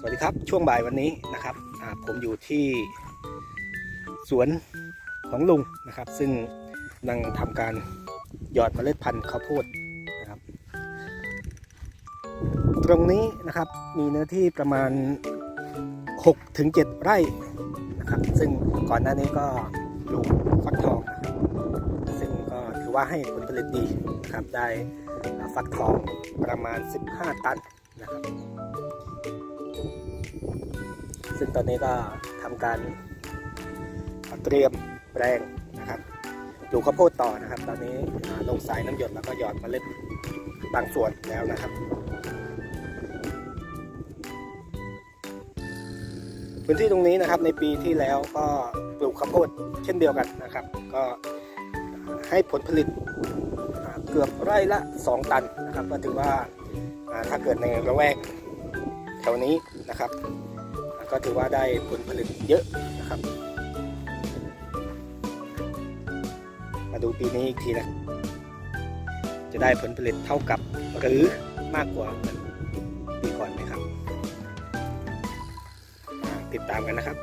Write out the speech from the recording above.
สวัสดีครับ ช่วงบ่ายวันนี้นะครับผมอยู่ที่สวนของลุงนะครับ ซึ่งกำลังทำการหยอดเมล็ดพันธุ์ข้าวโพดนะครับ ตรงนี้นะครับมีเนื้อที่ประมาณ6ถึง7ไร่นะครับ ซึ่งก่อนหน้านี้ก็ปลูกฟักทองนะครับซึ่งก็ถือว่าให้ผลผลิตดีนะครับได้ฟักทองประมาณ 15 ตันนะครับ ซึ่งตอนนี้ก็ทำการเตรียมแปลงนะครับปลูกข้าวโพดต่อนะครับ ตอนนี้ลงสายน้ำหยดแล้วก็หยอดเมล็ดบางส่วนแล้วนะครับ พื้นที่ตรงนี้นะครับในปีที่แล้วก็ปลูกข้าวโพดเช่นเดียวกันนะครับ ก็ให้ผลผลิตเกือบไร่ละ 2 ตันนะครับ ก็ถือว่าอ่าถ้าเกิดในระแวกแถวนี้นะครับ ก็ถือว่าได้ผลผลิตเยอะนะครับ มาดูปีนี้อีกทีนะ จะได้ผลผลิตเท่ากับหรือมากกว่าปีก่อนไหมครับ ติดตามกันนะครับ